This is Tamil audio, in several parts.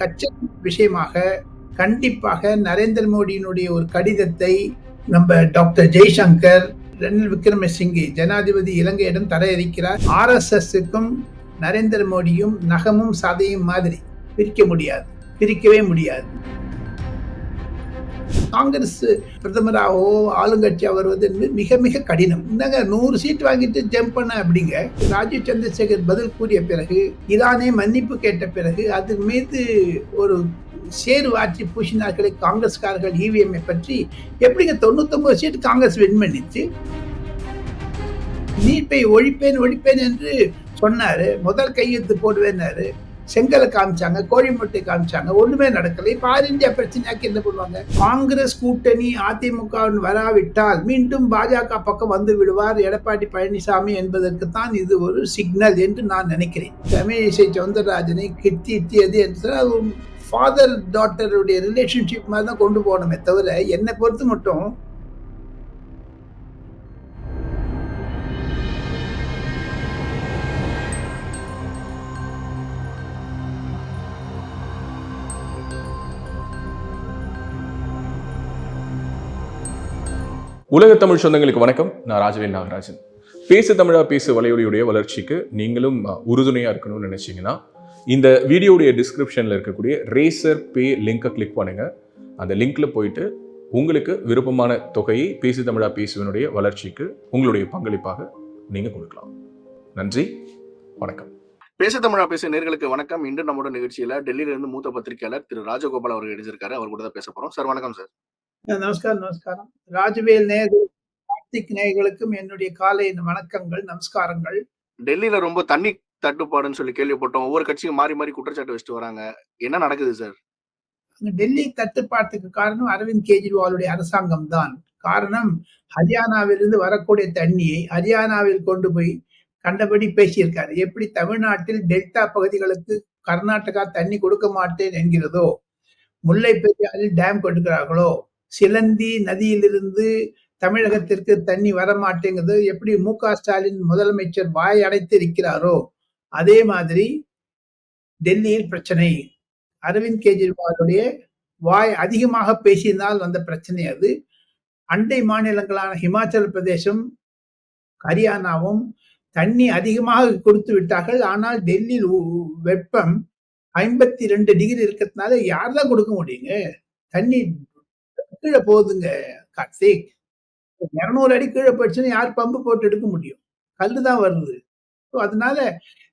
கச்ச விஷயமாக கண்டிப்பாக நரேந்திர மோடியினுடைய ஒரு கடிதத்தை நம்ம டாக்டர் ஜெய்சங்கர் ரணில் விக்ரமசிங்கே ஜனாதிபதி இலங்கையிடம் தர இருக்கிறார் ஆர்எஸ்எஸ்க்கும் நரேந்திர மோடியும் நகமும் சதையும் மாதிரி பிரிக்க முடியாது பிரிக்கவே முடியாது. காங்கிரஸ் பிரதமராகவோ ஆளுங்கட்சி அவர் வந்து மிக மிக கடினம். இந்தாங்க நூறு சீட் வாங்கிட்டு ஜம்ப் பண்ண அப்படிங்க. ராஜீவ் சந்திரசேகர் பதில் கூறிய பிறகு இதானே மன்னிப்பு கேட்ட பிறகு அது மீது ஒரு சேறு ஆற்றி பூசினார்களே காங்கிரஸ்காரர்கள் இவிஎம்ஐ பற்றி. எப்படிங்க தொண்ணூத்தொன்பது சீட் காங்கிரஸ் வின் பண்ணிச்சு? நீட்டை ஒழிப்பேன் ஒழிப்பேன் என்று சொன்னாரு. முதல் கையெழுத்து போடுவேன்னாரு. செங்கலை காமிச்சாங்க கோழிமுட்டை காமிச்சாங்க ஒண்ணுமே நடக்கல. இப்ப ஆல் இந்தியா பிரச்சனையாக்கி என்ன பண்ணுவாங்க? காங்கிரஸ் கூட்டணி அதிமுக வராவிட்டால் மீண்டும் பாஜக பக்கம் வந்து விடுவார் எடப்பாடி பழனிசாமி என்பதற்கு தான் இது ஒரு சிக்னல் என்று நான் நினைக்கிறேன். தமிழிசை சவுந்தரராஜனை கிட்டியது என்று அது ஃபாதர் டாட்டருடைய ரிலேஷன்ஷிப் மாதிரி தான் கொண்டு போகணுமே தவிர என்னை பொறுத்து மட்டும் உலக தமிழ் சொந்தங்களுக்கு வணக்கம். நான் ராஜவேல் நாகராஜன். பேசு தமிழா பேசு வலையொலியுடைய வளர்ச்சிக்கு நீங்களும் உறுதுணையாக இருக்கணும்னு நினச்சிங்கன்னா இந்த வீடியோடைய டிஸ்கிரிப்ஷனில் இருக்கக்கூடிய ரேசர் பே லிங்கை கிளிக் பண்ணுங்க. அந்த லிங்க்ல போயிட்டு உங்களுக்கு விருப்பமான தொகையை பேசு தமிழா பேசுவனுடைய வளர்ச்சிக்கு உங்களுடைய பங்களிப்பாக நீங்க கொடுக்கலாம். நன்றி. வணக்கம். பேச தமிழா பேச நேர்களுக்கு வணக்கம். இன்று நம்மளோட நிகழ்ச்சியில டெல்லியில இருந்து மூத்த பத்திரிகையாளர் திரு ராஜகோபால் அவர்கள் எழுதியிருக்காரு அவர் கூட தான் பேச போறோம். சார் வணக்கம் சார். நமஸ்காரம் நமஸ்காரம். ராஜவேல் நேயர்கள் கார்த்திக் நேயர்களுக்கும் என்னுடைய காலை வணக்கங்கள் நமஸ்காரங்கள். டெல்லியில ரொம்ப தண்ணி தட்டுப்பாடுன்னு சொல்லி கேள்விப்பட்டோம். ஒவ்வொரு கட்சியும் மாறி மாறி குற்றச்சாட்டு வச்சுட்டு வராங்க. என்ன நடக்குது சார்? டெல்லி தட்டுப்பாட்டுக்கு காரணம் அரவிந்த் கெஜ்ரிவாலுடைய அரசாங்கம் தான். காரணம் ஹரியானாவிலிருந்து வரக்கூடிய தண்ணியை ஹரியானாவில் கொண்டு போய் கண்டபடி பேசியிருக்காரு. எப்படி தமிழ்நாட்டில் டெல்டா பகுதிகளுக்கு கர்நாடகா தண்ணி கொடுக்க மாட்டேன் என்கிறதோ முல்லை பெரியாறில் டேம் கொடுக்கிறார்களோ சிலந்தி நதியிலிருந்து தமிழகத்திற்கு தண்ணி வர மாட்டேங்கிறது எப்படி மு க ஸ்டாலின் முதலமைச்சர் வாய் அடைத்து இருக்கிறாரோ அதே மாதிரி டெல்லியில் பிரச்சனை. அரவிந்த் கெஜ்ரிவாலுடைய வாய் அதிகமாக பேசியிருந்தால் வந்த பிரச்சனை அது. அண்டை மாநிலங்களான ஹிமாச்சல பிரதேசம் ஹரியானாவும் தண்ணி அதிகமாக கொடுத்து விட்டார்கள். ஆனால் டெல்லியில் வெப்பம் ஐம்பத்தி ரெண்டு டிகிரி இருக்கிறதுனால யார் தான் கொடுக்க முடியுங்க? தண்ணி கீழே போகுதுங்க. கார்த்திக் இரநூறு அடி கீழே போயிடுச்சுன்னா யார் பம்பு போட்டு எடுக்க முடியும்? கல் தான் வருது. ஸோ அதனால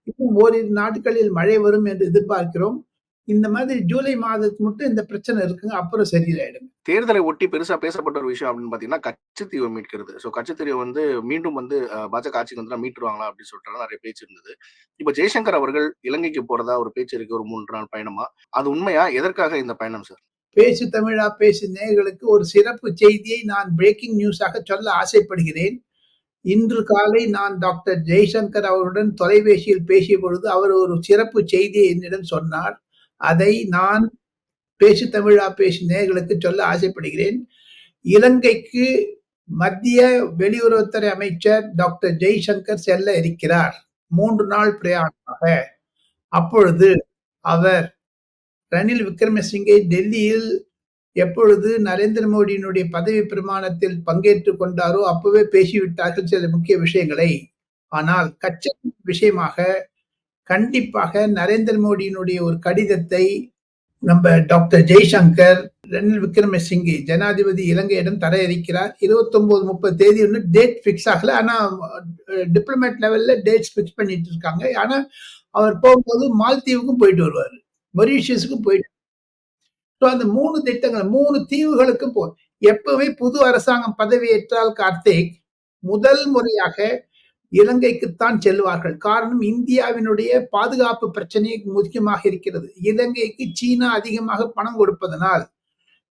இன்னும் ஓரிரு நாட்களில் மழை வரும் என்று எதிர்பார்க்கிறோம். இந்த மாதிரி ஜூலை மாதத்துக்கு மட்டும் இந்த பிரச்சனை இருக்குங்க. அப்புறம் சரியாயிடும் தேர்தலை ஒட்டி பெருசா பேசப்பட்ட ஒரு விஷயம் அப்படின்னு பாத்தீங்கன்னா கட்சித்தீவை மீட்கிறது. ஸோ கட்சித்தீவை வந்து மீண்டும் வந்து பாஜக ஆட்சிக்கு வந்து மீட்டுருவாங்களா அப்படின்னு சொல்லிட்டு நிறைய பேச்சு இருந்தது. இப்ப ஜெய்சங்கர் அவர்கள் இலங்கைக்கு போறதா ஒரு பேச்சு இருக்கு ஒரு மூன்று நாள் பயணமா? அது உண்மையா? எதற்காக இந்த பயணம் சார்? பேசு தமிழா பேசு நேயர்களுக்கு ஒரு சிறப்பு செய்தியை நான் பிரேக்கிங் நியூஸாக சொல்ல ஆசைப்படுகிறேன். இன்று காலை நான் டாக்டர் ஜெய்சங்கர் அவருடன் தொலைபேசியில் பேசிய பொழுது அவர் ஒரு சிறப்பு செய்தியை என்னிடம் சொன்னார். அதை நான் பேசு தமிழா பேசு நேயர்களுக்கு சொல்ல ஆசைப்படுகிறேன். இலங்கைக்கு மத்திய வெளியுறவுத்துறை அமைச்சர் டாக்டர் ஜெய்சங்கர் செல்ல இருக்கிறார். மூன்று நாள் பிரயாணமாக. அப்பொழுது அவர் ரணில் விக்ரமசிங்கை டெல்லியில் எப்பொழுது நரேந்திர மோடியினுடைய பதவி பிரமாணத்தில் பங்கேற்று கொண்டாரோ அப்பவே பேசிவிட்டார்கள் சில முக்கிய விஷயங்களை. ஆனால் கச்ச விஷயமாக கண்டிப்பாக நரேந்திர மோடியினுடைய ஒரு கடிதத்தை நம்ம டாக்டர் ஜெய்சங்கர் ரணில் விக்ரமசிங்கே ஜனாதிபதி இலங்கையிடம் தர இருக்கிறார் இருபத்தொன்பது முப்பது தேதி ஒன்று டேட் ஃபிக்ஸ் ஆகல. ஆனால் டிப்ளமேட் லெவல்ல டேட்ஸ் ஃபிக்ஸ் பண்ணிட்டு இருக்காங்க. ஆனால் அவர் போகும்போது மால்தீவுக்கும் போயிட்டு வருவார். மொரீஷியஸுக்கும் போயிட்டு. ஸோ அந்த மூணு திட்டங்கள் மூணு தீவுகளுக்கும் போ எப்பவுமே புது அரசாங்கம் பதவியேற்றால் கார்த்திக் முதல் முறையாக இலங்கைக்குத்தான் செல்வார்கள். காரணம் இந்தியாவினுடைய பாதுகாப்பு பிரச்சனை முக்கியமாக இருக்கிறது. இலங்கைக்கு சீனா அதிகமாக பணம் கொடுப்பதனால்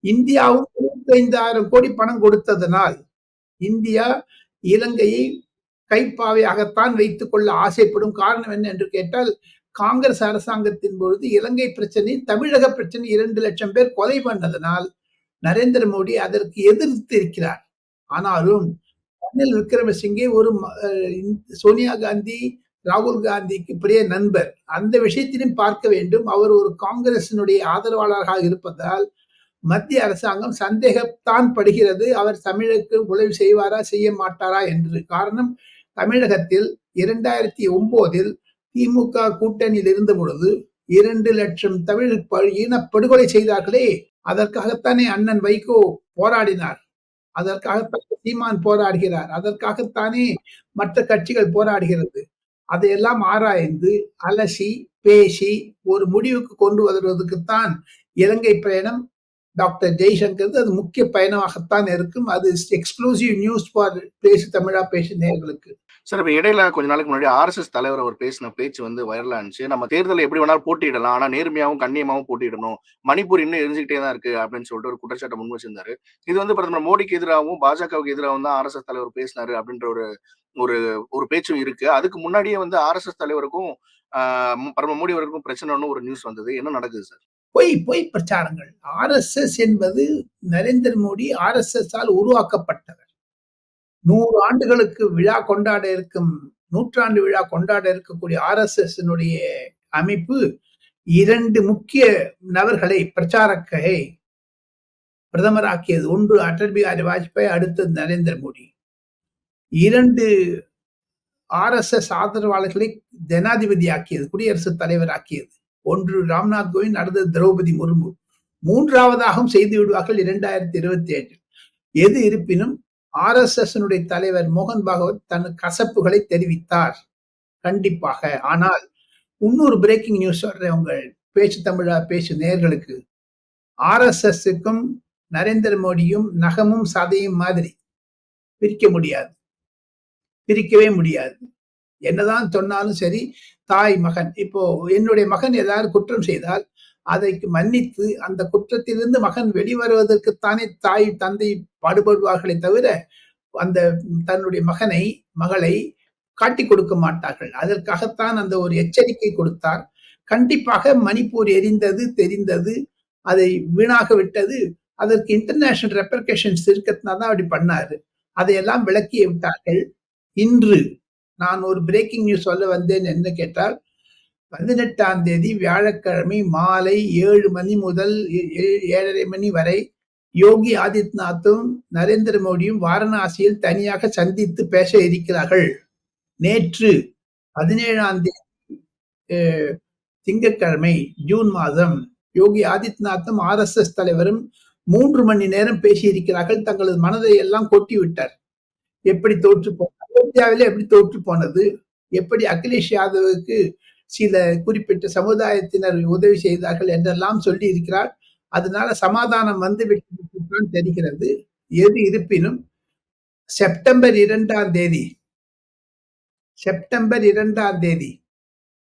இந்தியாவும் இருபத்தைந்தாயிரம் கோடி பணம் கொடுத்ததனால் இந்தியா இலங்கையை கைப்பாவையாகத்தான் வைத்துக் கொள்ள ஆசைப்படும் காரணம் என்ன என்று கேட்டால் காங்கிரஸ் அரசாங்கத்தின் பொழுது இலங்கை பிரச்சனை தமிழக பிரச்சனை இரண்டு லட்சம் பேர் கொலை பண்ணதனால் நரேந்திர மோடி அதற்கு எதிர்த்து இருக்கிறார். ஆனாலும் ரணில் விக்ரமசிங்கே ஒரு சோனியா காந்தி ராகுல் காந்திக்கு பெரிய நண்பர். அந்த விஷயத்திலும் பார்க்க வேண்டும். அவர் ஒரு காங்கிரசினுடைய ஆதரவாளராக இருப்பதால் மத்திய அரசாங்கம் சந்தேகத்தான் படுகிறது. அவர் தமிழுக்கு உதவி செய்வாரா செய்ய மாட்டாரா என்று. காரணம் தமிழகத்தில் இரண்டாயிரத்தி ஒன்பதில் திமுக கூட்டணியில் இருந்த பொழுது இரண்டு லட்சம் தமிழ் இனப்படுகொலை செய்தார்களே. அதற்காகத்தானே அண்ணன் வைகோ போராடினார். அதற்காகத்தான் சீமான் போராடுகிறார். அதற்காகத்தானே மற்ற கட்சிகள் போராடுகிறது. அதையெல்லாம் ஆராய்ந்து அலசி பேசி ஒரு முடிவுக்கு கொண்டு வருவதற்குத்தான் இலங்கை பயணம் டாக்டர் ஜெய்சங்கர் அது முக்கிய பயணமாகத்தான் இருக்கும். அது எக்ஸ்க்ளூசிவ் நியூஸ் ஃபார் பேசு தமிழா பேசு நேர்களுக்கு சார் இப்ப இடையில கொஞ்ச நாளைக்கு முன்னாடி ஆர்எஸ்எஸ் தலைவர் அவர் பேசின பேச்சு வந்து வைரலா இருந்துச்சு. நம்ம தேர்தலில் எப்படி வேணாலும் போட்டியிடலாம். ஆனா நேர்மையாவும் கண்ணியமாகவும் போட்டியிடணும். மணிப்பூர் இன்னும் எரிஞ்சுக்கிட்டே தான் இருக்கு அப்படின்னு சொல்லிட்டு ஒரு குற்றச்சாட்டை முன் வச்சிருந்தாரு. இது வந்து பிரதமர் மோடிக்கு எதிராகவும் பாஜகவுக்கு எதிராகவும் தான் ஆர்எஸ்எஸ் தலைவர் பேசினாரு அப்படின்ற ஒரு ஒரு ஒரு பேச்சும் இருக்கு. அதுக்கு முன்னாடியே வந்து ஆர்எஸ்எஸ் தலைவருக்கும் பிரதமர் மோடி அவருக்கும் பிரச்சனைன்னு ஒரு நியூஸ் வந்தது. என்ன நடக்குது சார்? பொய் பொய் பிரச்சாரங்கள். ஆர்எஸ்எஸ் என்பது நரேந்திர மோடி ஆர்எஸ்எஸ் ஆல் உருவாக்கப்பட்டவர் நூறு ஆண்டுகளுக்கு விழா கொண்டாட இருக்கும் நூற்றாண்டு விழா கொண்டாட இருக்கக்கூடிய ஆர்எஸ்எஸ் அமைப்பு இரண்டு முக்கிய நபர்களை பிரச்சாரக்கை பிரதமராக்கியது. ஒன்று அடல் பிஹாரி வாஜ்பாய் அடுத்தது நரேந்திர மோடி. இரண்டு ஆர்எஸ்எஸ் ஆதரவாளர்களை ஜனாதிபதி ஆக்கியது குடியரசுத் தலைவர் ஆக்கியது ஒன்று ராம்நாத் கோவிந்த் அடுத்தது திரௌபதி முர்மு. மூன்றாவதாகவும் செய்து விடுவார்கள் இரண்டாயிரத்தி இருபத்தி ஏழில். எது இருப்பினும் ஆர்எஸ்எஸ்னுடைய தலைவர் மோகன் பாகவத் தன் கசப்புகளை தெரிவித்தார். கண்டிப்பாக. ஆனால் இன்னொரு பிரேக்கிங் நியூஸ் சொல்றேன் உங்கள் பேச்சு தமிழா பேச்சு நேர்களுக்கு ஆர்எஸ்எஸ்க்கும் நரேந்திர மோடியும் நகமும் சதையும் மாதிரி பிரிக்க முடியாது. பிரிக்கவே முடியாது. என்னதான் சொன்னாலும் சரி தாய் மகன். இப்போ என்னுடைய மகன் ஏதாவது குற்றம் செய்தால் அதைக்கு மன்னித்து அந்த குற்றத்திலிருந்து மகன் வெளிவருவதற்குத்தானே தாய் தந்தை பாடுபடுவார்களே தவிர அந்த தன்னுடைய மகனை மகளை காட்டி கொடுக்க மாட்டார்கள். அதற்காகத்தான் அந்த ஒரு எச்சரிக்கை கொடுத்தார். கண்டிப்பாக மணிப்பூர் எரிந்தது தெரிந்தது அதை வீணாக விட்டது. அதற்கு இன்டர்நேஷனல் ரெப்பர்கேஷன்ஸ் இருக்கிறதுனால தான் அப்படி பண்ணாரு. அதையெல்லாம் விளக்கி விட்டார்கள். இன்று நான் ஒரு பிரேக்கிங் நியூஸ் சொல்ல வந்தேன் என்ன கேட்டால் பதினெட்டாம் தேதி வியாழக்கிழமை மாலை ஏழு மணி முதல் ஏ- ஏழரை மணி வரை யோகி ஆதித்யநாத்தும் நரேந்திர மோடியும் வாரணாசியில் தனியாக சந்தித்து பேச இருக்கிறார்கள். நேற்று பதினேழாம் தேதி அஹ், திங்கட்கிழமை ஜூன் மாதம் யோகி ஆதித்யநாத்தும் ஆர்எஸ்எஸ் தலைவரும் மூன்று மணி நேரம் பேசியிருக்கிறார்கள் தங்களது மனதை எல்லாம் கொட்டி விட்டார். எப்படி தோற்று போனது அயோத்தியாவிலே எப்படி தோற்று போனது? எப்படி அகிலேஷ் யாதவுக்கு சில குறிப்பிட்ட சமுதாயத்தினர் உதவி செய்தார்கள் என்றெல்லாம் சொல்லி இருக்கிறார் அதனால சமாதானம் வந்து விட்டு தெரிகிறது. எது இருப்பினும் செப்டம்பர் இரண்டாம் தேதி செப்டம்பர் இரண்டாம் தேதி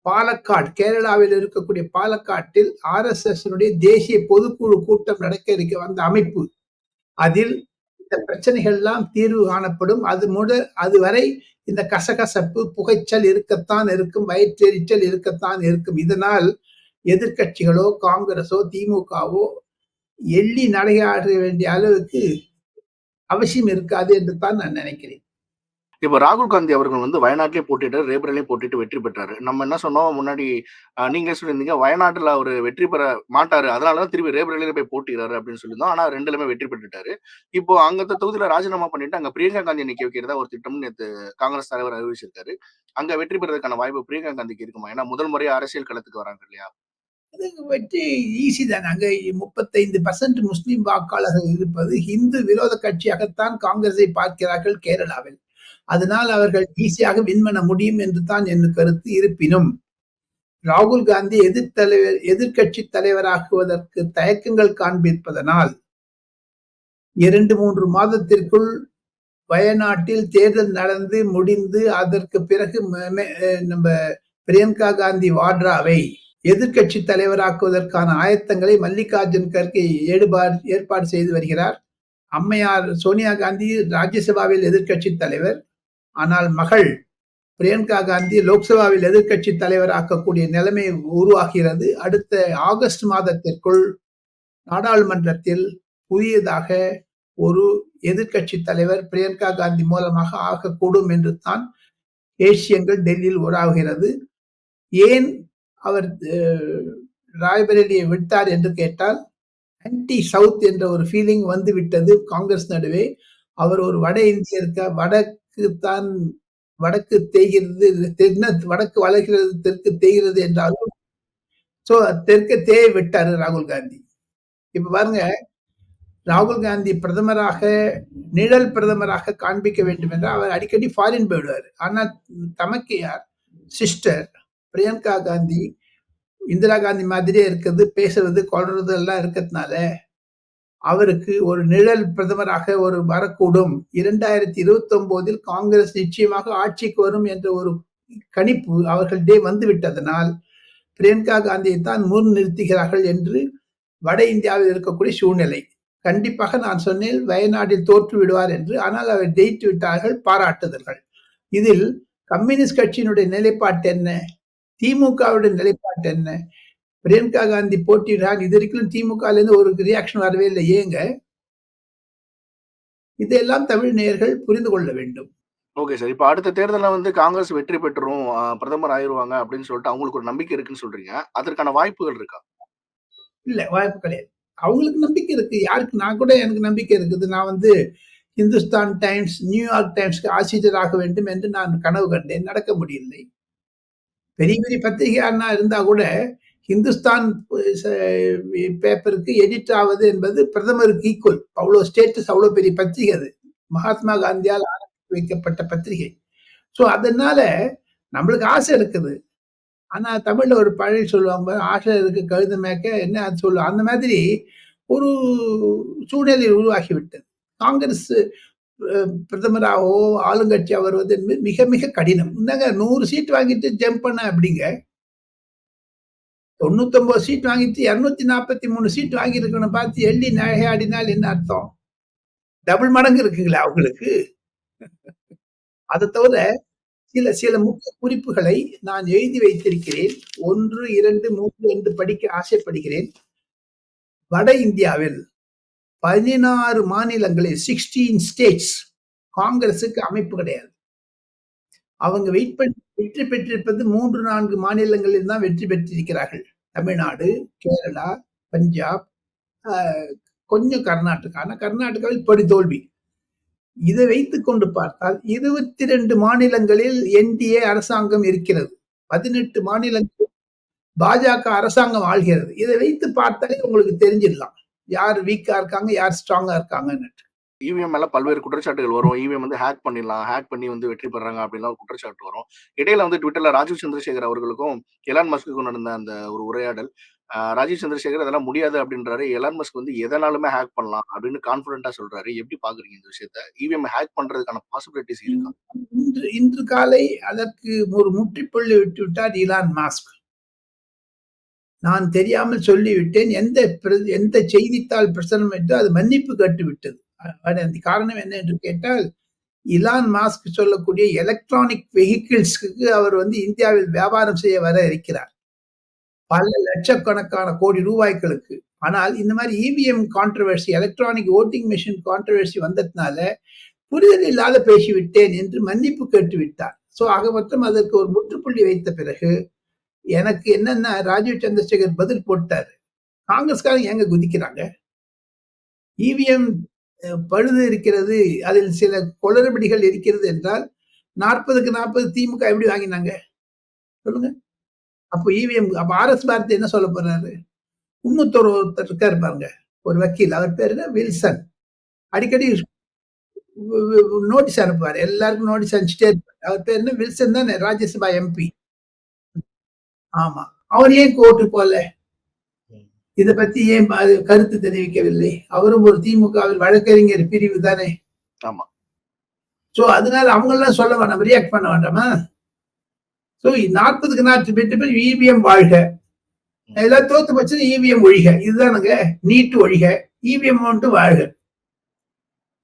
பாலக்காடு கேரளாவில் இருக்கக்கூடிய பாலக்காட்டில் ஆர்எஸ்எஸ் தேசிய பொதுக்குழு கூட்டம் நடக்க இருக்க வந்த அமைப்பு அதில் இந்த பிரச்சனைகள் எல்லாம் தீர்வு காணப்படும். அது முட அதுவரை இந்த கசகசப்பு புகைச்சல் இருக்கத்தான் இருக்கும் வயிற்றெரிச்சல் இருக்கத்தான் இருக்கும். இதனால் எதிர்க்கட்சிகளோ காங்கிரஸோ திமுகவோ எள்ளி நடையாட வேண்டிய அளவுக்கு அவசியம் இருக்காது என்று தான் நான் நினைக்கிறேன். இப்போ ராகுல் காந்தி அவர்கள் வந்து வயநாட்டிலே போட்டிட்டு ரேபரிலையும் போட்டிட்டு வெற்றி பெற்றாரு. நம்ம என்ன சொன்னோம் முன்னாடி ஆஹ் நீங்க சொல்லியிருந்தீங்க வயநாட்டுல அவர் வெற்றி பெற மாட்டாரு அதனாலதான் திருப்பி ரேபரிலையும் போய் போட்டிடுறாரு அப்படின்னு சொல்லியிருந்தோம். ஆனா ரெண்டுலயுமே வெற்றி பெற்றுட்டாரு. இப்போ அங்க தொகுதியில ராஜினாமா பண்ணிட்டு அங்க பிரியங்கா காந்தி நிக்க வைக்கிறதா ஒரு திட்டம் நேற்று காங்கிரஸ் தலைவர் அறிவிச்சிருக்காரு. அங்க வெற்றி பெறதுக்கான வாய்ப்பு பிரியங்கா காந்திக்கு இருக்குமா? ஏன்னா முதல் முறையா அரசியல் களத்துக்கு வராங்க இல்லையா? அது வெற்றி ஈஸி தான். அங்கே முப்பத்தைந்து பர்சன்ட் முஸ்லீம் வாக்காளர்கள் இருப்பது ஹிந்து விரோத கட்சியாகத்தான் காங்கிரஸை பார்க்கிறார்கள் கேரளாவில். அதனால் அவர்கள் ஈஸியாக வின் பண்ண முடியும் என்று தான் என் கருத்து இருப்பினும் ராகுல் காந்தி எதிர்த்தலைவர் எதிர்க்கட்சி தலைவராகுவதற்கு தயக்கங்கள் காண்பிப்பதனால் இரண்டு மூன்று மாதத்திற்குள் வயநாட்டில் தேர்தல் நடந்து முடிந்து அதற்கு பிறகு நம்ம பிரியங்கா காந்தி வாட்ராவை எதிர்க்கட்சி தலைவராக்குவதற்கான ஆயத்தங்களை மல்லிகார்ஜுன் கர்கே ஏற்பாடு ஏற்பாடு செய்து வருகிறார். அம்மையார் சோனியா காந்தி ராஜ்யசபாவில் எதிர்கட்சி தலைவர். ஆனால் மகள் பிரியங்கா காந்தி லோக்சபாவில் எதிர்க்கட்சி தலைவராக்கக்கூடிய நிலைமை உருவாகிறது. அடுத்த ஆகஸ்ட் மாதத்திற்குள் நாடாளுமன்றத்தில் புதியதாக ஒரு எதிர்க்கட்சி தலைவர் பிரியங்கா காந்தி மூலமாக ஆகக்கூடும் என்று தான் ஏசியங்கள் டெல்லியில் உருவாகிறது. ஏன் அவர் ராய்பரேலியை விட்டார் என்று கேட்டால் ஆன்டி சவுத் என்ற ஒரு ஃபீலிங் வந்து விட்டது காங்கிரஸ் நடுவே. அவர் ஒரு வட இந்தியர்க்க வடக்கு தான் வடக்கு தேய்கிறது தென்ன வடக்கு வளர்கிறது தெற்கு தேய்கிறது என்றாலும் சோ தெற்கு தேய விட்டாரு ராகுல் காந்தி. இப்ப பாருங்க ராகுல் காந்தி பிரதமராக நிழல் பிரதமராக காண்பிக்க வேண்டும் என்றால் அவர் அடிக்கடி ஃபாரின் போயிடுவார். ஆனால் தமக்கு யார்? சிஸ்டர் பிரியங்கா காந்தி இந்திரா காந்தி மாதிரியே இருக்கிறது பேசுறது கொள்றது எல்லாம் இருக்கிறதுனால அவருக்கு ஒரு நிழல் பிரதமராக ஒரு வரக்கூடும். இரண்டாயிரத்தி இருபத்தி ஒன்பதில் காங்கிரஸ் நிச்சயமாக ஆட்சிக்கு வரும் என்ற ஒரு கணிப்பு அவர்களிடையே வந்து விட்டதனால் பிரியங்கா காந்தியை தான் முன் நிறுத்துகிறார்கள் என்று வட இந்தியாவில் இருக்கக்கூடிய சூழ்நிலை. கண்டிப்பாக நான் சொன்னேன் வயநாட்டில் தோற்று விடுவார் என்று. ஆனால் அவர் ஜெயித்து விட்டார்கள் பாராட்டுதல்கள். இதில் கம்யூனிஸ்ட் கட்சியினுடைய நிலைப்பாட்டு என்ன திமுகவுடைய நிலைப்பாட்டு என்ன பிரியங்கா காந்தி போட்டியிடால் இது வரைக்கும் திமுக இருந்து ஒரு ரியாக்ஷன் வரவே இல்லை. ஏங்க? இதையெல்லாம் தமிழ் நேயர்கள் புரிந்து கொள்ள வேண்டும். Okay sir. இப்போ அடுத்த தேர்தலில் வந்து காங்கிரஸ் வெற்றி பெற்றுரும் பிரதமர் ஆயிருவாங்க அப்படின்னு சொல்லிட்டு அவங்களுக்கு ஒரு நம்பிக்கை இருக்குன்னு சொல்றீங்க. அதற்கான வாய்ப்புகள் இருக்கா? இல்ல வாய்ப்பு கிடையாது. அவங்களுக்கு நம்பிக்கை இருக்கு. யாருக்கு? நான் கூட எனக்கு நம்பிக்கை இருக்குது. நான் வந்து இந்துஸ்தான் டைம்ஸ் நியூயார்க் டைம்ஸ்க்கு ஆசிரியராக வேண்டும் என்று நான் கனவு கண்டேன். நடக்க முடியவில்லை. பெரிய பெரிய பத்திரிகையாளனா இருந்தா கூட ஹிந்துஸ்தான் பேப்பருக்கு எடிட் ஆவது என்பது பிரதமருக்கு ஈக்குவல் அவ்வளோ ஸ்டேட்டஸ் அவ்வளோ பெரிய பத்திரிகை அது. மகாத்மா காந்தியால் ஆரம்பித்து வைக்கப்பட்ட பத்திரிகை. ஸோ அதனால நம்மளுக்கு ஆசை இருக்குது. ஆனால் தமிழில் ஒரு பழைய சொல்லுவாங்க ஆசை இருக்கு கழுத மேய்க்க என்ன அது சொல்லுவோம் அந்த மாதிரி ஒரு சூழ்நிலை உருவாகி விட்டது காங்கிரஸ் பிரதமராகவோ ஆளுங்கட்சியாக வருவது மிக மிக கடினம். என்னங்க நூறு சீட் வாங்கிட்டு ஜம்ப் பண்ண அப்படிங்க. தொண்ணூத்தொன்பது சீட் வாங்கிட்டு இருநூத்தி நாற்பத்தி மூணு சீட் வாங்கியிருக்கணும் பார்த்து எள்ளி நகையாடினால் என்ன அர்த்தம்? டபுள் மடங்கு இருக்குங்களா அவங்களுக்கு. அதை தவிர சில சில முக்கிய குறிப்புகளை நான் எழுதி வைத்திருக்கிறேன். ஒன்று இரண்டு மூன்று என்று படிக்க ஆசைப்படுகிறேன். வட இந்தியாவில் பதினாறு மாநிலங்களில் சிக்ஸ்டீன் ஸ்டேட்ஸ் காங்கிரஸுக்கு அமைப்பு கிடையாது. அவங்க வெயிட் பண்ணி வெற்றி பெற்றிருப்பது மூன்று நான்கு மாநிலங்களில் தான் வெற்றி பெற்றிருக்கிறார்கள். தமிழ்நாடு கேரளா பஞ்சாப் கொஞ்சம் கர்நாடகா. ஆனால் கர்நாடகாவில் படி தோல்வி. இதை வைத்துக் கொண்டு பார்த்தால் இருபத்தி ரெண்டு மாநிலங்களில் என்டிஏ அரசாங்கம் இருக்கிறது. பதினெட்டு மாநிலங்களில் பாஜக அரசாங்கம் ஆள்கிறது. இதை வைத்து பார்த்தாலே உங்களுக்கு தெரிஞ்சிடலாம். யார் வீக்கா இருக்காங்க யார் ஸ்ட்ராங்கா இருக்காங்கன்னு இவிஎம் மேல பல்வேறு குற்றச்சாட்டுகள் வரும். இவிஎம் வந்து ஹேக் பண்ணிடலாம். ஹேக் பண்ணி வந்து வெற்றி பெறாங்க அப்படின்லாம் ஒரு குற்றச்சாட்டு வரும். இடையில வந்து ட்விட்டர்ல ராஜீவ் சந்திரசேகர் அவர்களுக்கும் எலான் மஸ்க்குக்கும் நடந்த அந்த ஒரு உரையாடல் ராஜீவ் சந்திரசேகர் அதெல்லாம் முடியாது அப்படின்றாரு. எலான் மஸ்க் வந்து எதனாலுமே ஹேக் பண்ணலாம் அப்படின்னு கான்பிடண்டா சொல்றாரு. எப்படி பாக்குறீங்க இந்த விஷயத்த? இவிஎம் ஹேக் பண்றதுக்கான பாசிபிலிட்டிஸ் இருக்கா? இன்று இன்று காலை அதற்கு ஒரு முற்றுப்புள்ளி விட்டு விட்டார் இலான் மாஸ்க் நான் தெரியாமல் சொல்லிவிட்டேன். எந்த எந்த செய்தித்தாள் பிரசனம் என்று அது மன்னிப்பு கட்டு விட்டது காரணம் என்ன என்று கேட்டால் இலான் மாஸ்க் சொல்லக்கூடிய எலக்ட்ரானிக் வெஹிக்கிள்ஸ்க்கு அவர் வந்து இந்தியாவில் வியாபாரம் செய்ய வர இருக்கிறார். பல லட்சக்கணக்கான கோடி ரூபாய்களுக்கு. ஆனால் இந்த மாதிரி EVM controversy electronic voting machine controversy வந்ததுனால புரிதல் இல்லாத பேசிவிட்டேன் என்று மன்னிப்பு கேட்டு விட்டார் சோ ஆக மொத்தம் அதற்கு ஒரு முற்றுப்புள்ளி வைத்த பிறகு எனக்கு என்னன்னா ராஜீவ் சந்திரசேகர் பதில் போட்டாரு. காங்கிரஸ்காரங்க எங்க குதிக்கிறாங்க? இவிஎம் பழுது இருக்கிறது அதில் சில குளறுபடிகள் இருக்கிறது என்றால் நாற்பதுக்கு நாற்பது திமுக எப்படி வாங்கினாங்க? சொல்லுங்க. அப்போ இவிஎம் அப்போ ஆர்எஸ் பாரதி என்ன சொல்ல போறாரு? இன்னொருத்தர் ஒருத்தர் இருக்காரு பாருங்க ஒரு வக்கீல். அவர் பேரு வில்சன். அடிக்கடி நோட்டீஸ் அனுப்புவார். எல்லாருக்கும் நோட்டீஸ் அனுப்பிச்சிட்டே இருப்பார். அவர் பேர் என்ன? வில்சன் தான் ராஜ்யசபா எம்பி ஆமா. அவர் ஏன் கோர்ட்டு போல இத பத்தி ஏன் கருத்து தெரிவிக்கவில்லை? அவரும் ஒரு திமுகவில் வழக்கறிஞர் பிரிவு தானே. ஆமா. சோ அதனால அவங்க எல்லாம் சொல்ல வேண்டாம் ரியாக்ட் பண்ண வேண்டாமா? சோ நாற்பதுக்கு நாற்பது பெற்று பேர் இவிஎம் வாழ்க. எல்லாம் தோத்து பட்சம் இவிஎம் ஒழிக. இதுதானுங்க நீட்டு ஒழிக. இவிஎம் மட்டும் வாழ்க.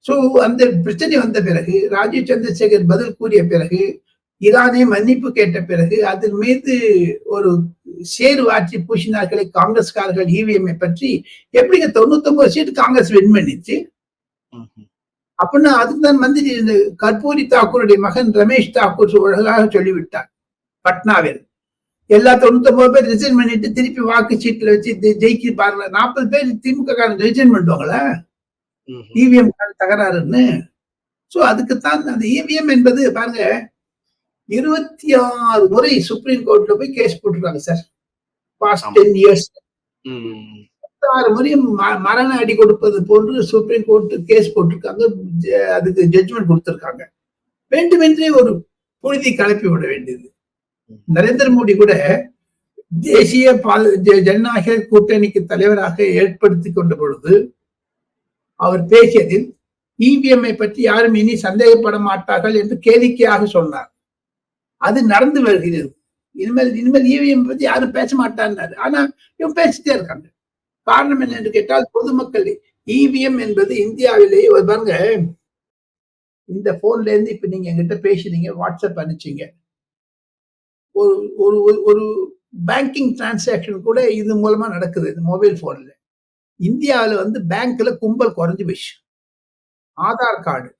சோ அந்த பிரச்சனை வந்த பிறகு ராஜீவ் சந்திரசேகர் பதில் கூறிய பிறகு ஈரானே மன்னிப்பு கேட்ட பிறகு அதன் மீது ஒரு சேறு ஆட்சி பூசினார்களே காங்கிரஸ்காரர்கள் இவிஎம்ஐ பற்றி. எப்படிங்க தொண்ணூத்தி ஒன்பது சீட் காங்கிரஸ் வின் பண்ணிச்சு. அப்படின்னா அதுக்கு தான் மந்திரி இந்த கற்பூரி தாக்கூருடைய மகன் ரமேஷ் தாக்கூர் அழகாக சொல்லிவிட்டார் பட்னாவில். எல்லா தொண்ணூத்தொன்பது பேர் ரிசைன் பண்ணிட்டு திருப்பி வாக்கு சீட்டுல வச்சு ஜெயிக்கி பாருங்க நாற்பது பேர் திமுக காரன் ரிசைன் பண்ணுவாங்களா. இவிஎம் தகராறுன்னு. சோ அதுக்குத்தான் அந்த இவிஎம் என்பது பாருங்க இருபத்தி ஆறு முறை சுப்ரீம் கோர்ட்ல போய் கேஸ் போட்டிருக்காங்க சார் பாஸ்ட். Ten years. ஆறு முறையும் மரண அடி கொடுப்பது போன்று சுப்ரீம் கோர்ட் கேஸ் போட்டிருக்காங்க அதுக்கு ஜட்ஜ்மெண்ட் கொடுத்திருக்காங்க. வேண்டுமென்றே ஒரு புழுதி கலப்பி விட வேண்டியது. நரேந்திர மோடி கூட தேசிய பால் ஜனநாயக கூட்டணிக்கு தலைவராக ஏற்படுத்தி கொண்ட பொழுது அவர் பேசியதில் இவிஎம்ஐ பற்றி யாரும் இனி சந்தேகப்பட மாட்டார்கள் என்று கேளிக்கையாக சொன்னார். அது நடந்து வருகிறது. இனிமேல் இனிமேல் இவிஎம் பத்தி யாரும் பேச மாட்டான்னாரு. ஆனா இவங்க பேசிட்டே இருக்காங்க. காரணம் என்ன என்று கேட்டால் பொதுமக்கள் இவிஎம் என்பது இந்தியாவிலேயே ஒரு பாருங்க இந்த போன்ல இருந்து இப்ப நீங்க என்கிட்ட பேசுறீங்க வாட்ஸ்அப் அனுப்பிச்சீங்க. ஒரு ஒரு ஒரு- ஒரு பேங்கிங் டிரான்சாக்ஷன் கூட இது மூலமா நடக்குது இந்த மொபைல் போன்ல இந்தியாவில் வந்து பேங்க்ல கும்பல் குறைஞ்சு போச்சு. ஆதார் கார்டு.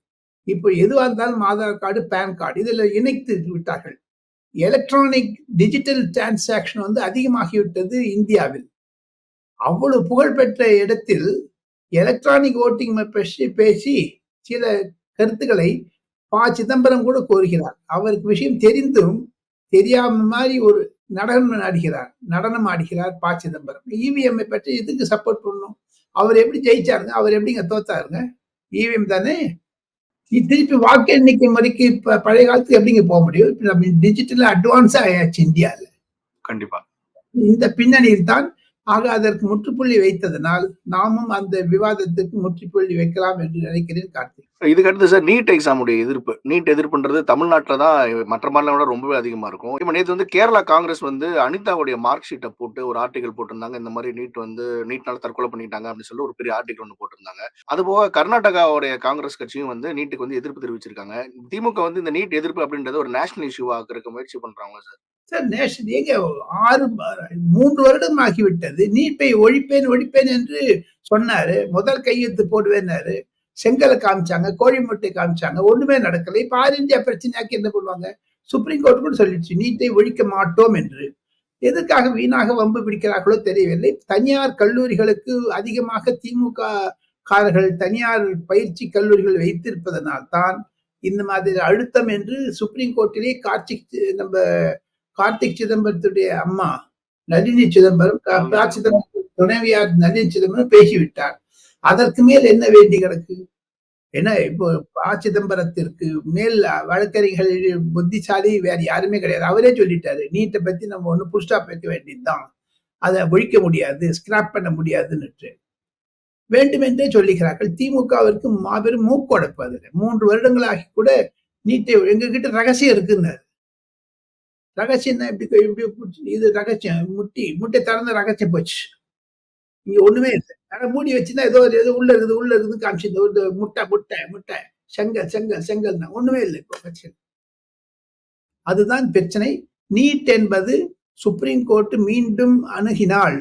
இப்போ எதுவாக இருந்தாலும் ஆதார் கார்டு பேன் கார்டு இதில் இணைத்து விட்டார்கள். எலக்ட்ரானிக் டிஜிட்டல் டிரான்சாக்ஷன் வந்து அதிகமாகிவிட்டது இந்தியாவில். அவ்வளவு புகழ்பெற்ற இடத்தில் எலக்ட்ரானிக் ஓட்டிங் பற்றி பேசி சில கருத்துக்களை ப. சிதம்பரம் கூட கோருகிறார். அவருக்கு விஷயம் தெரிந்தும் தெரியாம மாதிரி ஒரு நடனம் ஆடுகிறார் நடனம் ஆடுகிறார் ப. சிதம்பரம். இவிஎம்ஐ பற்றி எதுக்கு சப்போர்ட் பண்ணணும்? அவர் எப்படி ஜெயிச்சாருங்க? அவர் எப்படிங்க தோத்தாருங்க? இவிஎம் தானே? திருப்பி வாக்கு எண்ணிக்கை முறைக்கு இப்ப பழைய காலத்துக்கு எப்படிங்க போக முடியும்? இப்ப நம்ம டிஜிட்டல் அட்வான்ஸா ஆயாச்சு இந்தியால. கண்டிப்பா. இந்த பின்னணியில் தான் ஆக அதற்கு முற்றுப்புள்ளி வைத்ததனால் நாமும் அந்த விவாதத்துக்கு முற்றுப்புள்ளி வைக்கலாம் என்று நினைக்கிறேன் கார்த்திக். இதுக்கு அடுத்து சார் நீட் எக்ஸாமுடைய எதிர்ப்பு. நீட் எதிர்ப்புன்றது தமிழ்நாட்டில் தான் மற்ற மாநிலம் விட ரொம்பவே அதிகமா இருக்கும். இப்போ நேற்று வந்து கேரளா காங்கிரஸ் வந்து அனிதாவுடைய மார்க் ஷீட்டை போட்டு ஒரு ஆர்டிகல் போட்டிருந்தாங்க. இந்த மாதிரி நீட் வந்து நீட்னால தற்கொலை பண்ணிட்டாங்க அப்படின்னு சொல்லி ஒரு பெரிய ஆர்டிகல் ஒன்று போட்டிருந்தாங்க. அதுபோக கர்நாடகாவுடைய காங்கிரஸ் கட்சியும் வந்து நீட்டுக்கு வந்து எதிர்ப்பு தெரிவிச்சிருக்காங்க. திமுக வந்து இந்த நீட் எதிர்ப்பு அப்படின்றது ஒரு நேஷனல் இஷ்யூ ஆக்குறதுக்கு முயற்சி பண்றாங்க சார்? சார் நேஷன் எங்க ஆறு மூன்று வருடம் ஆகிவிட்டது. நீட்டை ஒழிப்பேன் ஒழிப்பேன் என்று சொன்னாரு. முதல் கையெழுத்து போடுவேன்னாரு. செங்கலை காமிச்சாங்க கோழி முட்டை காமிச்சாங்க ஒண்ணுமே நடக்கல. இப்ப ஆல் இந்தியா பிரச்சனையாக்கி என்ன பண்ணுவாங்க? சுப்ரீம் கோர்ட் கூட சொல்லிடுச்சு நீட்டை ஒழிக்க மாட்டோம் என்று. எதற்காக வீணாக வம்பு பிடிக்கிறார்களோ தெரியவில்லை. தனியார் கல்லூரிகளுக்கு அதிகமாக திமுக காரர்கள் தனியார் பயிற்சி கல்லூரிகள் வைத்திருப்பதனால் தான் இந்த மாதிரி அழுத்தம் என்று சுப்ரீம் கோர்ட்டிலே கார்த்திக் நம்ம கார்த்திக் சிதம்பரத்துடைய அம்மா நளினி சிதம்பரம். சிதம்பரம் துணைவியார் நளினி சிதம்பரம் பேசிவிட்டார். அதற்கு மேல் என்ன வேண்டி கிடக்கு? ஏன்னா இப்போ ப சிதம்பரத்திற்கு மேல் வழக்கறிஞர்கள் புத்திசாலி வேற யாருமே கிடையாது. அவரே சொல்லிட்டாரு நீட்டை பத்தி நம்ம ஒண்ணு புஷ்டா வைக்க வேண்டியதுதான். அதை ஒழிக்க முடியாது ஸ்கிராப் பண்ண முடியாதுன்னுட்டு. வேண்டுமென்றே சொல்லுகிறார்கள். திமுகவிற்கு மாபெரும் மூக்கொடைப்பு அதுல. மூன்று வருடங்களாகி கூட நீட்டை எங்ககிட்ட ரகசியம் இருக்குன்னு ரகசியம் இப்படி இப்படி இது ரகசியம் முட்டி முட்டை திறந்த ரகசியம் போச்சு. இங்க ஒண்ணுமே இல்லை. ஆனா மூடி வச்சுன்னா ஏதோ ஒரு ஏதோ உள்ள இருக்குது உள்ள இருக்குது காமிச்சு ஒரு முட்டை முட்டை முட்டை செங்கல் செங்கல் செங்கல்னா ஒண்ணுமே இல்லை இப்போ பிரச்சனை. அதுதான் பிரச்சனை. நீட் என்பது சுப்ரீம் கோர்ட் மீண்டும் அணுகினால்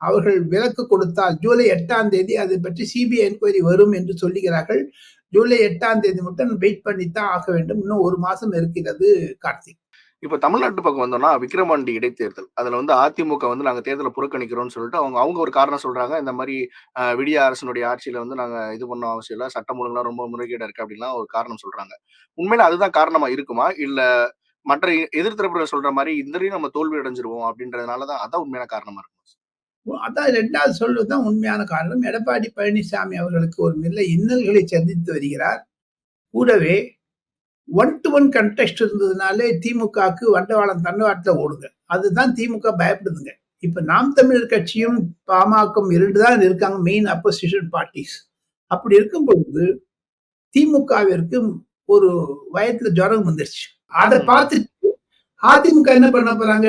அவர்கள் விலக்கு கொடுத்தால் ஜூலை எட்டாம் தேதி அதை பற்றி சிபிஐ என்கொயரி வரும் என்று சொல்லுகிறார்கள். ஜூலை எட்டாம் தேதி மட்டும் வெயிட் பண்ணித்தான் ஆக வேண்டும். இன்னும் ஒரு மாசம் இருக்கிறது கார்த்திக். இப்போ தமிழ்நாட்டு பக்கம் வந்தோம்னா விக்ரவாண்டி இடைத்தேர்தல். அதில் வந்து அதிமுக வந்து நாங்கள் தேர்தலை புறக்கணிக்கிறோம்னு சொல்லிட்டு அவங்க அவங்க ஒரு காரணம் சொல்றாங்க. இந்த மாதிரி விடிய அரசனுடைய ஆட்சியில் வந்து நாங்கள் இது பண்ண அவசியம் இல்லை. சட்டம் ஒழுங்குலாம் ரொம்ப முறைகேடாக இருக்கு அப்படின்லாம் ஒரு காரணம் சொல்றாங்க. உண்மையில அதுதான் காரணமாக இருக்குமா? இல்லை மற்ற எதிர்த்தரப்புகள் சொல்கிற சொல்ற மாதிரி இந்த நம்ம தோல்வி அடைஞ்சிருவோம் அப்படின்றதுனாலதான் அதான் உண்மையான காரணமா இருக்கும் அதான் ரெண்டாவது சொல்வதுதான் உண்மையான காரணம். எடப்பாடி பழனிசாமி அவர்களுக்கு ஒரு நல்ல இன்னல்களை சந்தித்து வருகிறார். கூடவே ஒன் டு ஒன் கண்டெஸ்ட் இருந்ததுனாலே திமுகவுக்கு வண்டவாளம் தண்டவாளத்துல ஓடுங்க. அதுதான் திமுக பயப்படுதுங்க. இப்ப நாம் தமிழர் கட்சியும் பாமகவும் இரண்டு தான் இருக்காங்க மெயின் அப்போசிஷன் பார்ட்டிஸ் அப்படி இருக்கும் பொழுது திமுகவிற்கு ஒரு வயத்துல ஜுரம் வந்துருச்சு. அதை பார்த்துட்டு அதிமுக என்ன பண்ண போறாங்க?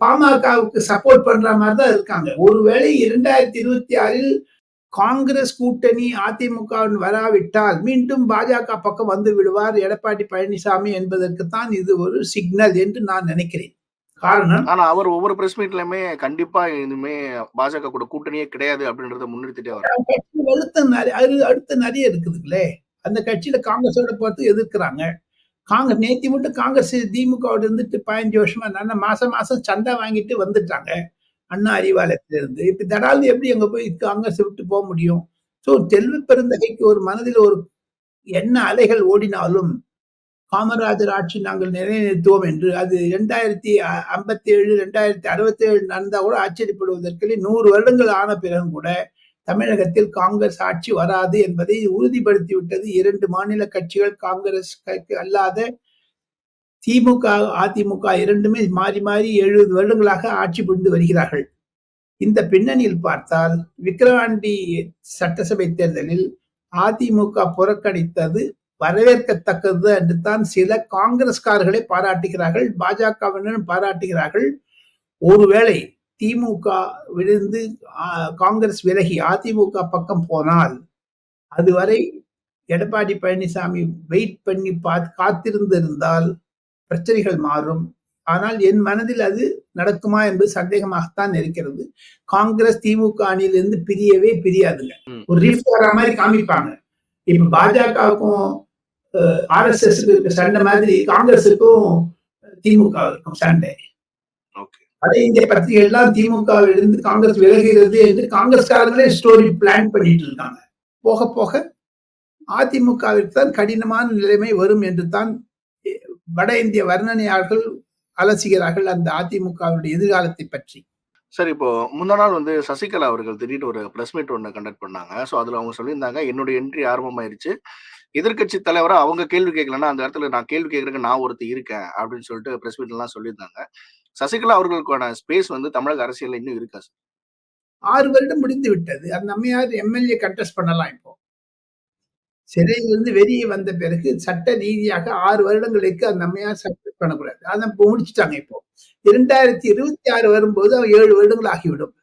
பாமகவுக்கு சப்போர்ட் பண்ற மாதிரி தான் இருக்காங்க. ஒருவேளை இரண்டாயிரத்தி இருபத்தி ஆறில் காங்கிரஸ் கூட்டணி அதிமுக வராவிட்டால் மீண்டும் பாஜக பக்கம் வந்து விடுவார் எடப்பாடி பழனிசாமி என்பதற்குத்தான் இது ஒரு சிக்னல் என்று நான் நினைக்கிறேன். காரணம்? ஆனா அவர் ஒவ்வொரு பிரஸ் மீட்லயுமே கண்டிப்பா இனிமே பாஜக கூட கூட்டணியே கிடையாது அப்படின்றத முன்னிறுத்திட்டே வர கட்சி வலுத்த நிறைய அது அடுத்த நிறைய இருக்குதுங்களே. அந்த கட்சியில காங்கிரஸோட போறது எதிர்க்கிறாங்க. காங்கிரஸ் நேத்தி மட்டும் காங்கிரஸ் திமுகவோட இருந்துட்டு பதினஞ்சு வருஷமா நல்ல மாசம் மாசம் சந்தா வாங்கிட்டு வந்துட்டாங்க. அண்ணா அறிவாலயத்திலிருந்து. இப்ப தடால்னு எப்படி அங்க போய் காங்கிரஸ் விட்டு போக முடியும்? ஸோ செல்வ பெருந்தகைக்கு ஒரு மனதில் ஒரு என்ன அலைகள் ஓடினாலும் காமராஜர் ஆட்சி நாங்கள் நிலைநிறுத்துவோம் என்று அது இரண்டாயிரத்தி ஐம்பத்தி ஏழு ரெண்டாயிரத்தி அறுபத்தி ஏழு நடந்தா கூட ஆச்சரியப்படுவதற்கு நூறு வருடங்கள் ஆன பிறகும் கூட தமிழகத்தில் காங்கிரஸ் ஆட்சி வராது என்பதை உறுதிப்படுத்தி விட்டது இரண்டு மாநில கட்சிகள். காங்கிரஸ் அல்லாத திமுக அதிமுக இரண்டுமே மாறி மாறி எழுபது வருடங்களாக ஆட்சி புரிந்து வருகிறார்கள். இந்த பின்னணியில் பார்த்தால் விக்கிரவாண்டி சட்டசபை தேர்தலில் அதிமுக புறக்கணித்தது வரவேற்கத்தக்கது என்று தான் சில காங்கிரஸ்காரர்களை பாராட்டுகிறார்கள் பாஜகவினரும் பாராட்டுகிறார்கள். ஒருவேளை திமுக விழுந்து காங்கிரஸ் விலகி அதிமுக பக்கம் போனால் அதுவரை எடப்பாடி பழனிசாமி வெயிட் பண்ணி பார்த்து காத்திருந்திருந்தால் பிரச்சனைகள் மாறும். ஆனால் என் மனதில் அது நடக்குமா என்பது சந்தேகமாகத்தான் இருக்கிறது. காங்கிரஸ் திமுக அணியிலிருந்து பிரியவே பிரியாதுங்க. ஒரு ரீஃப் வர மாதிரி காமிப்பாங்க. இப்ப பாஜகவுக்கும் ஆர் எஸ் எஸ் சண்டை மாதிரி காங்கிரஸுக்கும் திமுகவுக்கும் சண்டை. வட இந்திய பத்திரிகை எல்லாம் திமுகவிலிருந்து காங்கிரஸ் விலகுகிறது என்று காங்கிரஸ்காரங்களே ஸ்டோரி பிளான் பண்ணிட்டு இருக்காங்க. போக போக அதிமுகவிற்கு தான் கடினமான நிலைமை வரும் என்று தான் வட இந்திய வர்ணனையாளர்கள் அலசுகிறார்கள் அந்த அதிமுகவுடைய எதிர்காலத்தை பற்றி. சார் இப்போ முந்தா நாள் வந்து சசிகலா அவர்கள் திடீர்னு ஒரு பிரஸ் மீட் ஒன்று கண்டக்ட் பண்ணாங்க. ஸோ அதுல அவங்க சொல்லியிருந்தாங்க என்னுடைய என்ட்ரி ஆரம்பமாயிருச்சு. எதிர்கட்சி தலைவரா அவங்க கேள்வி கேட்கலன்னா அந்த இடத்துல நான் கேள்வி கேட்கறதுக்கு நான் ஒருத்தர் இருக்கேன் அப்படின்னு சொல்லிட்டு பிரஸ் மீட் எல்லாம் சொல்லியிருந்தாங்க. சசிகலா அவர்களுக்கான ஸ்பேஸ் வந்து தமிழக அரசியல் இன்னும் இருக்கா சார் ஆறு வருடம் முடிந்து விட்டது. அந்த அம்மையார் எம்எல்ஏ கண்டெஸ்ட் பண்ணலாம் இப்போ. சிறையிலிருந்து வெளியே வந்த பிறகு சட்ட ரீதியாக ஆறு வருடங்களுக்கு அந்த அம்மையார் சப்மிட் பண்ணக்கூடாது. அதை முடிச்சுட்டாங்க இப்போ. இரண்டாயிரத்தி இருபத்தி ஆறு வரும்போது ஏழு வருடங்கள் ஆகிவிடும்.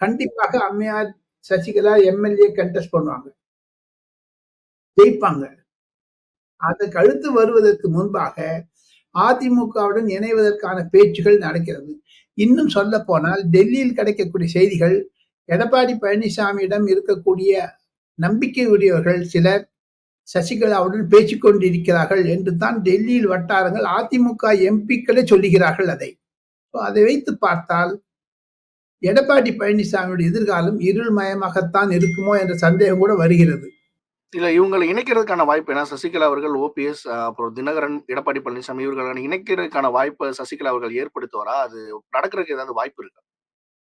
கண்டிப்பாக அம்மையார் சசிகலா எம்எல்ஏ கண்டெஸ்ட் பண்ணுவாங்க. ஜெயிப்பாங்க. அதற்கு அடுத்து வருவதற்கு முன்பாக அதிமுகவுடன் இணைவதற்கான பேச்சுகள் நடக்கிறது. இன்னும் சொல்ல போனால் டெல்லியில் கிடைக்கக்கூடிய செய்திகள் எடப்பாடி பழனிசாமியிடம் இருக்கக்கூடிய நம்பிக்கையுடையவர்கள் சிலர் சசிகலாவுடன் பேசிக்கொண்டிருக்கிறார்கள் என்று தான் டெல்லியில் வட்டாரங்கள் அதிமுக எம்பிக்களே சொல்லுகிறார்கள் அதை. அதை வைத்து பார்த்தால் எடப்பாடி பழனிசாமியுடைய எதிர்காலம் இருள்மயமாகத்தான் இருக்குமோ என்ற சந்தேகம் கூட வருகிறது. இல்ல இவங்களை இணைக்கிறதுக்கான வாய்ப்பு ஏன்னா சசிகலா அவர்கள் ஓபிஎஸ் அப்புறம் தினகரன் எடப்பாடி பழனிசாமி இவர்களை இணைக்கிறதுக்கான வாய்ப்பை சசிகலா அவர்கள் ஏற்படுத்துவாரா? அது நடக்கிறதுக்கு ஏதாவது வாய்ப்பு இருக்கா?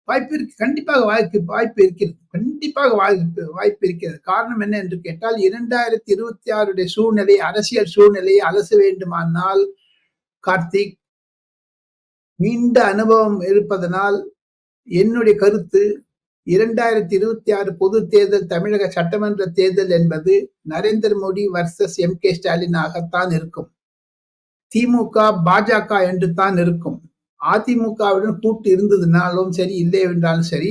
வாய்ப்பு இருக்கு. கண்டிப்பாக வாய்ப்பு வாய்ப்பு இருக்கிறது. கண்டிப்பாக வாய்ப்பு வாய்ப்பு இருக்கிறது. காரணம் என்ன என்று கேட்டால் இரண்டாயிரத்தி இருபத்தி ஆறுடைய சூழ்நிலை அரசியல் சூழ்நிலையை அலச வேண்டுமானால் கார்த்திக் நீண்ட அனுபவம் இருப்பதனால் என்னுடைய கருத்து இரண்டாயிரத்தி இருபத்தி ஆறு பொது தேர்தல் தமிழக சட்டமன்ற தேர்தல் என்பது Narendra Modi versus M K ஸ்டாலினாகத்தான் இருக்கும். திமுக பாஜக என்று தான் இருக்கும். அதிமுகவுடன் கூட்டு இருந்ததுனாலும் சரி இல்லை என்றாலும் சரி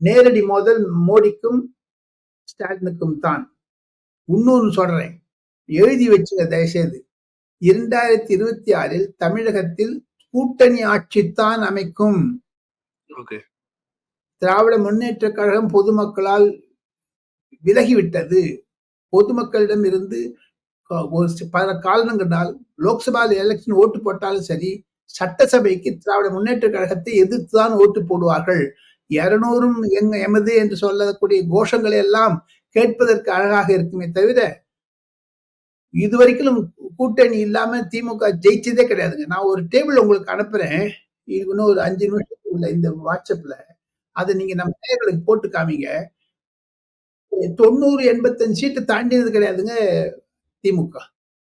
நேரடி மோதல் மோடிக்கும் ஸ்டாலினுக்கும் தான். இன்னொன்று சொல்றேன். எழுதி வச்சுங்க தயவுசெய்து. இரண்டாயிரத்தி இருபத்தி ஆறில் தமிழகத்தில் கூட்டணி ஆட்சித்தான் அமைக்கும். திராவிட முன்னேற்ற கழகம் பொதுமக்களால் விலகிவிட்டது. பொதுமக்களிடம் இருந்து பல காரணங்களால் லோக்சபா எலெக்ஷன் ஓட்டு போட்டாலும் சரி சட்டசபைக்கு திராவிட முன்னேற்ற கழகத்தை எதிர்த்துதான் ஓட்டு போடுவார்கள். இருநூறும் எங்க எமது என்று சொல்லக்கூடிய கோஷங்களை எல்லாம் கேட்பதற்கு அழகாக இருக்குமே தவிர இதுவரைக்கும் கூட்டணி இல்லாம திமுக ஜெயிச்சதே கிடையாதுங்க. நான் ஒரு டேபிள் உங்களுக்கு அனுப்புறேன். இன்னும் ஒரு அஞ்சு நிமிஷத்துக்குள்ள இந்த வாட்ஸ்அப்ல அதை நீங்க நம்ம நேர்களுக்கு போட்டு காமிங்க. தொண்ணூறு எண்பத்தஞ்சு சீட்டு தாண்டினது கிடையாதுங்க திமுக.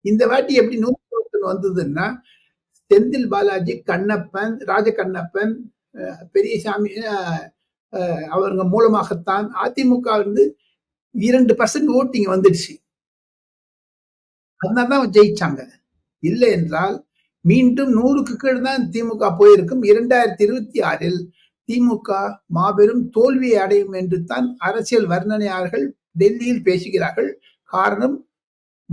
இந்த வாட்டி எப்படி நூத்தி வந்ததுன்னா செந்தில் பாலாஜி கண்ணப்பன் ராஜ கண்ணப்பன் பெரியசாமி அவங்க மூலமாகத்தான் அதிமுக வந்து இரண்டு பர்சன்ட் ஓட்டிங் வந்துடுச்சு. அதனாலதான் ஜெயிச்சாங்க. இல்லை என்றால் மீண்டும் நூறுக்கு கீழ் தான் திமுக போயிருக்கும். இரண்டாயிரத்தி இருபத்தி ஆறில் திமுக மாபெரும் தோல்வியை அடையும் என்று தான் அரசியல் வர்ணனையாளர்கள் டெல்லியில் பேசுகிறார்கள். காரணம்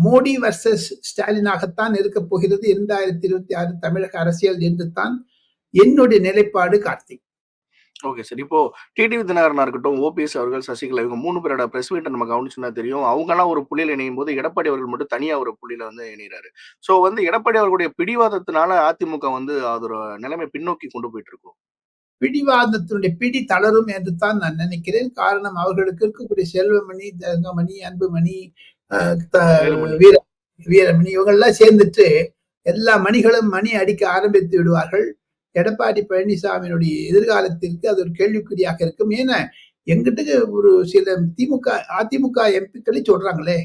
மோடி வர்சஸ் ஸ்டாலினாகத்தான் இருக்கப் போகிறது இரண்டாயிரத்தி இருபத்தி ஆறு தமிழக அரசியல் என்று தான் என்னுடைய நிலைப்பாடு கார்த்திக் ஓகே சார். இப்போ டிடிவி தினகரனா இருக்கட்டும், ஓபிஎஸ் அவர்கள், சசிகலா இவங்க மூணு பேரோட பிரஸ் மீட்டை நம்ம கவனிச்சுன்னா தெரியும். அவங்கலாம் ஒரு புள்ளியில இணையும்போது, எடப்பாடி அவர்கள் மட்டும் தனியா ஒரு புள்ளியில வந்து இணைகிறாரு ஸோ வந்து எடப்பாடி அவர்களுடைய பிடிவாதத்தினால அதிமுக வந்து அதோட நிலைமை பின்னோக்கி கொண்டு போயிட்டு இருக்கும். பிடிவாதத்தினுடைய பிடி தளரும் என்று தான் நான் நினைக்கிறேன். காரணம் அவர்களுக்கு இருக்கக்கூடிய செல்வமணி, தங்கமணி, அன்புமணி. வீர வீரமணி இவங்கெல்லாம் சேர்ந்துட்டு எல்லா மணிகளும் மணி அடிக்க ஆரம்பித்து விடுவார்கள். எடப்பாடி பழனிசாமியினுடைய எதிர்காலத்திற்கு அது ஒரு கேள்விக்குறியாக இருக்கும். ஏன்னா, எங்கிட்ட ஒரு சில திமுக, அதிமுக எம்பிக்களே சொல்றாங்களே,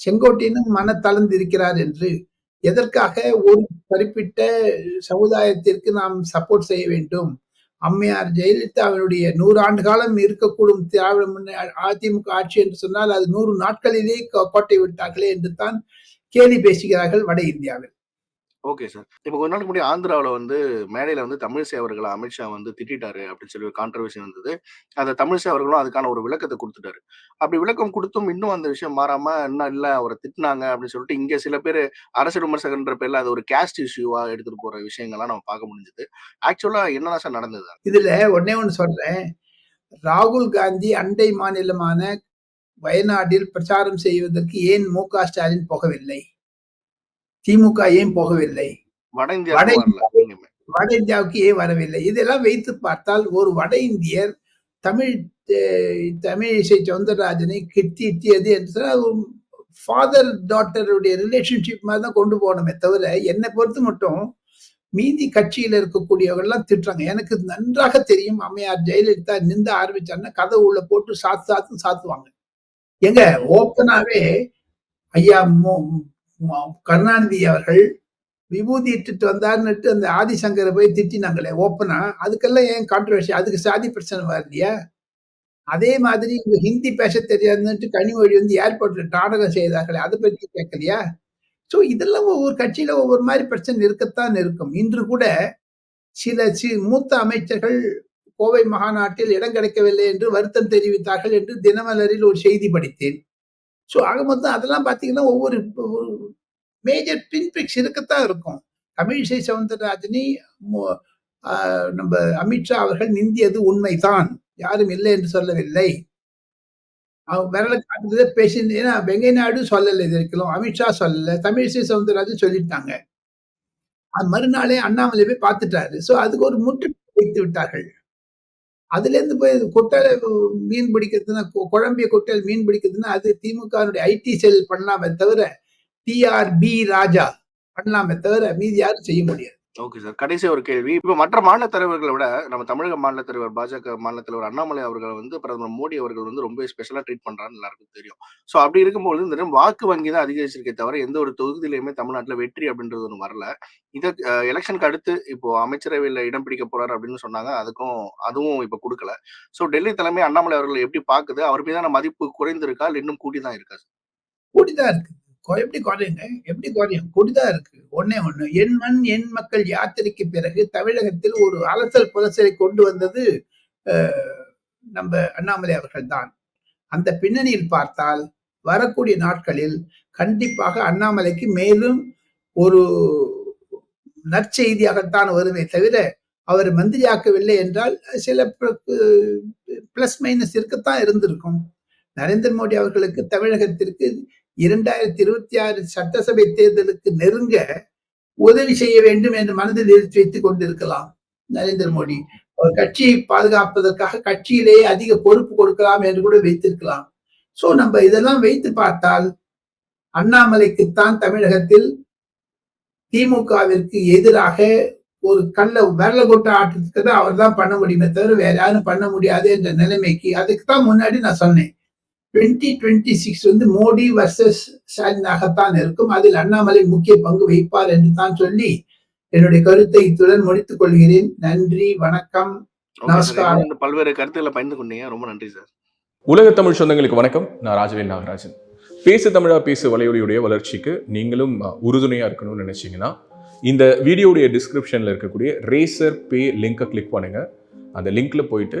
செங்கோட்டையனும் மன தளர்ந்து இருக்கிறார் என்று. எதற்காக ஒரு குறிப்பிட்ட சமுதாயத்திற்கு நாம் சப்போர்ட் செய்ய வேண்டும். அம்மையார் ஜெயலலிதாவினுடைய நூறு ஆண்டு காலம் இருக்கக்கூடும் திராவிட முன்னே அதிமுக ஆட்சி என்று சொன்னால், அது நூறு நாட்களிலே கோட்டை விட்டார்களே என்று தான் கேலி பேசுகிறார்கள் வட இந்தியாவில். Okay sir. இப்போ கொஞ்ச நாளுக்கு முன்னாடி ஆந்திராவுல வந்து மேடையில வந்து தமிழிசை அவர்கள அமித்ஷா வந்து திட்டிட்டாரு அப்படின்னு சொல்லி ஒரு கான்ட்ரோவர்சி வந்தது. அத தமிழிசை அவர்களும் அதுக்கான ஒரு விளக்கத்த குடுத்துட்டாரு. அப்படி விளக்கம் குடுத்தும் இன்னும் அந்த விஷயம் மாறாம, இன்னும் இல்ல அவர திட்டுனாங்க அப்படின்னு சொல்லிட்டு இங்க சில பேரு அரசியல் விமர்சகர்ன்ற பேர்ல அது ஒரு கேஸ்ட் இஷ்யூவா எடுத்துட்டு போற விஷயங்கள்லாம் நம்ம பார்க்க முடிஞ்சது. ஆக்சுவலா என்னதான் சார் நடந்தது? இதுல ஒண்ணே ஒண்ணு சொல்றேன். ராகுல் காந்தி அண்டை மாநிலமான வயநாட்டில் பிரச்சாரம் செய்வதற்கு ஏன் மு.க. ஸ்டாலின் போகவில்லை? திமுக ஏன் போகவில்லை? வட வட இந்தியாவுக்கு ஏன் வரவில்லை? இதெல்லாம் வைத்து பார்த்தால் ஒரு வட இந்தியர் தமிழ் தமிழிசை சவுந்தரராஜனை திட்டியது என்று ஃபாதர் டாட்டருடைய ரிலேஷன்ஷிப் மாரி தான் கொண்டு போகணுமே தவிர, என்னை பொறுத்த மட்டும் மீதி கட்சியில இருக்கக்கூடியவங்கலாம் திட்டுறாங்க. எனக்கு நன்றாக தெரியும் அம்மையார் ஜெயலலிதா நிந்த ஆரம்பிச்சாங்கன்னா, கதவு உள்ள போட்டு சாத்து சாத்துன்னு சாத்துவாங்க. ஏங்க ஓப்பனாவே ஐயா கருணாநிதி அவர்கள் விபூதி இட்டுட்டு வந்தாருன்னுட்டு அந்த ஆதிசங்கரை போய் திட்டினாங்களே ஓப்பனா, அதுக்கெல்லாம் ஏன் கான்ட்ரவர்சி அதுக்கு சாதி பிரச்சனை வரலையா? அதே மாதிரி இங்க ஹிந்தி பேசத் தெரியாதுன்னுட்டு கனிமொழி வந்து ஏர்போர்ட்ல நாடகம் செய்தார்களே, அதை பற்றி கேட்கலையா? ஸோ இதெல்லாம் ஒவ்வொரு கட்சியில ஒவ்வொரு மாதிரி பிரச்சனை இருக்கத்தான் இருக்கும். இன்று கூட சில சி மூத்த அமைச்சர்கள் கோவை மாநாட்டில் இடம் கிடைக்கவில்லை என்று வருத்தம் தெரிவித்தார்கள் என்று தினமலரில் ஒரு செய்தி படித்தேன். ஸோ ஆக மொத்தம் அதெல்லாம் பார்த்தீங்கன்னா, ஒவ்வொரு ஒரு மேஜர் பின்பிக்ஸ் இருக்கத்தான் இருக்கும். தமிழிசை சவுந்தரராஜனை மு அமித்ஷா அவர்கள் நிந்தியது உண்மைதான். யாரும் இல்லை என்று சொல்லவில்லை. அவன் விரல காட்டுறதே பேசி ஏன்னா வெங்கை நாயுடு இது வரைக்கும் அமித்ஷா சொல்லல. தமிழிசை சவுந்தரராஜன் சொல்லிட்டாங்க. அது மறுநாளே அண்ணாமலை போய் பார்த்துட்டாரு. ஸோ அதுக்கு ஒரு முற்று வைத்து விட்டார்கள். அதுலேருந்து போய் குட்டையில மீன் பிடிக்கிறதுன்னா, கொ குழம்பிய குட்டையில மீன் பிடிக்கிறதுன்னா, அது திமுகனுடைய ஐடி செல் பண்ணலாமே தவிர, டி.ஆர்.பி. ராஜா பண்ணலாமே தவிர, மீதி யாரும் செய்ய முடியாது. Okay sir. கடைசி ஒரு கேள்வி. இப்போ மற்ற மாநில தலைவர்களை விட, நம்ம தமிழக மாநில தலைவர் பாஜக மாநில தலைவர் அண்ணாமலை அவர்கள் வந்து பிரதமர் மோடி அவர்கள் வந்து ரொம்ப ஸ்பெஷலா ட்ரீட் பண்றாருன்னு எல்லாருக்கும் தெரியும். ஸோ அப்படி இருக்கும்பொழுது இந்த வாக்கு வங்கி தான் அதிகரிச்சிருக்கே தவிர, எந்த ஒரு தொகுதியிலையுமே தமிழ்நாட்டில் வெற்றி அப்படின்றது ஒன்று வரல. இதை எலெக்ஷனுக்கு அடுத்து இப்போ அமைச்சரவையில் இடம் பிடிக்க போறாரு அப்படின்னு சொன்னாங்க. அதுக்கும் அதுவும் இப்போ கொடுக்கல ஸோ டெல்லி தலைமை அண்ணாமலை அவர்கள் எப்படி பாக்குது? அவர் மீதான மதிப்பு குறைந்திருக்கா? இன்னும் கூடி தான் இருக்கா? கூட்டி தான் இருக்கு. எப்படி குறையுங்க? எப்படி குறையும்? கூடி இருக்கு. ஒன்னே ஒண்ணு. என் மண், என் மக்கள் யாத்திரைக்கு பிறகு தமிழகத்தில் ஒரு அலசல் புலசலை கொண்டு வந்தது நம்ம அண்ணாமலை அவர்கள் தான். அந்த பின்னணியில் பார்த்தால், வரக்கூடிய நாட்களில் கண்டிப்பாக அண்ணாமலைக்கு மேலும் ஒரு நற்செய்தியாகத்தான் வருமே தவிர, அவரை மந்திரியாக்கவில்லை என்றால், சில பிளஸ் மைனஸ் இருக்கத்தான் இருந்திருக்கும். நரேந்திர மோடி அவர்களுக்கு தமிழகத்திற்கு 2026 சட்டசபை தேர்தலுக்கு நெருங்க உதவி செய்ய வேண்டும் என்று மனதில் எழுத்து வைத்துக் கொண்டிருக்கலாம். நரேந்திர மோடி. அவர் கட்சியை பாதுகாப்பதற்காக கட்சியிலேயே அதிக பொறுப்பு கொடுக்கலாம் என்று கூட வைத்திருக்கலாம். சோ நம்ம இதெல்லாம் வைத்து பார்த்தால், அண்ணாமலைக்குத்தான் தமிழகத்தில் திமுகவிற்கு எதிராக ஒரு கல்ல விரல கொட்ட ஆட்டத்துக்கு தான் அவர் தான் பண்ண முடியுமே தவிர, வேற யாரும் பண்ண முடியாது என்ற நிலைமைக்கு அதுக்கு தான் முன்னாடி நான் சொன்னேன். 2026 வந்து மோடி வெர்சஸ் ஸ்டாலினாகத்தான் இருக்கும். அதில் அண்ணாமலை முக்கிய பங்கு வகிப்பார் என்று தான் சொல்லி, என்னுடைய கருத்தை இத்துடன் முடித்துக் கொள்கிறேன். நன்றி, வணக்கம். நமஸ்காரம். பல்வேறு கருத்துக்கள பகிர்ந்து கொண்டீங்க. ரொம்ப நன்றி சார். உலக தமிழ் சொந்தங்களுக்கு வணக்கம். நான் ராஜவேல் நாகராஜன். பேசு தமிழா பேசு வலையொலியுடைய வளர்ச்சிக்கு நீங்களும் அ உறுதுணையா இருக்கணும்னு நினைச்சீங்கன்னா, இந்த வீடியோவுடைய டிஸ்கிரிப்ஷன்ல இருக்கக்கூடிய ரேசர் பே லிங்க கிளிக் பண்ணுங்க. அந்த லிங்க்ல போயிட்டு